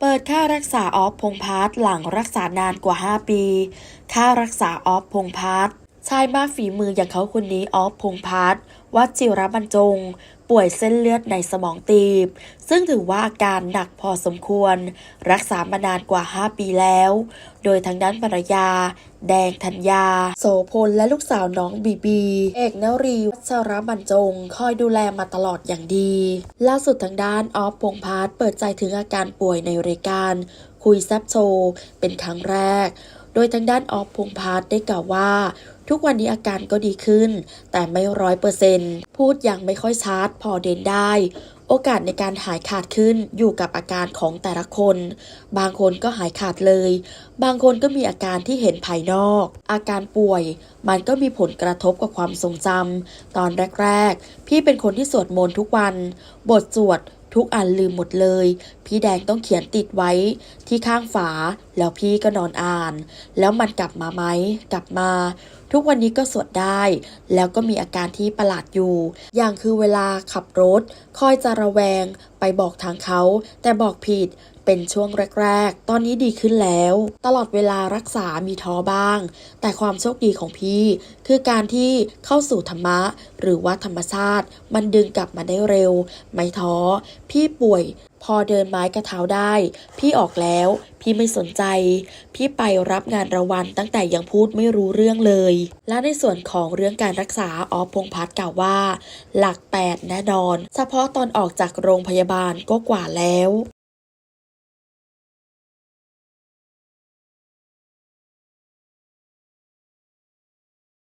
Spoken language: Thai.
เปิดค่ารักษาออฟพงพาร์ทหลังรักษานานกว่า 5 ปี ค่ารักษาออฟพงพาร์ท ชายมากฝีมืออย่างเขาคนนี้ออฟพงพัฒน์วัดจิรบรรจง ป่วยเส้นเลือดในสมองตีบ ซึ่งถือว่าอาการหนักพอสมควร รักษามานานกว่า 5 ปีแล้ว โดยทางด้านภรรยา แดงธัญญา โสพลและลูกสาวน้องบีบี เอกนรีวัชรบรรจง คอยดูแลมาตลอดอย่างดี ล่าสุดทางด้านออฟพงพัฒเปิดใจถึงอาการป่วยในรายการ คุยแซบโชว์เป็นครั้งแรก โดยทางด้านออฟพงพัฒน์ได้กล่าวว่าทุกวันนี้อาการก็ดีขึ้น แต่ไม่ร้อยเปอร์เซ็นต์พูดอย่างไม่ค่อยชัดพอเดินได้ โอกาสในการหายขาดขึ้นอยู่กับอาการของแต่ละคน บางคนก็หายขาดเลย บางคนก็มีอาการที่เห็นภายนอก อาการป่วย มันก็มีผลกระทบกับความทรงจำตอนแรก ๆ พี่เป็นคนที่สวดมนต์ทุกวัน บทสวดทุกอันลืมหมดเลย พี่แดงต้องเขียนติดไว้ที่ข้างฝา แล้วพี่ก็นอนอ่าน แล้วมันกลับมาไหมกลับมา ทุกวันนี้ก็สวดได้ แล้วก็มีอาการที่ประหลาดอยู่ อย่างคือเวลาขับรถ คอยจะระแวง ไปบอกทางเขา แต่บอกผิดเป็นช่วงแรก ๆ ตอนนี้ดีขึ้นแล้ว ตลอดเวลารักษามีท้อบ้าง แต่ความโชคดีของพี่ คือการที่เข้าสู่ธรรมะ หรือว่าธรรมชาติ มันดึงกลับมาได้เร็ว ไม่ท้อ พี่ป่วย พอเดินไม้กระเท้าได้ พี่ออกแล้ว พี่ไม่สนใจ พี่ไปรับงานรางวัลตั้งแต่ยังพูดไม่รู้เรื่องเลย และในส่วนของเรื่องการรักษาออฟพงพัฒน์กล่าวว่า หลักแปดแน่นอน เฉพาะตอนออกจากโรงพยาบาลก็กว่าแล้ว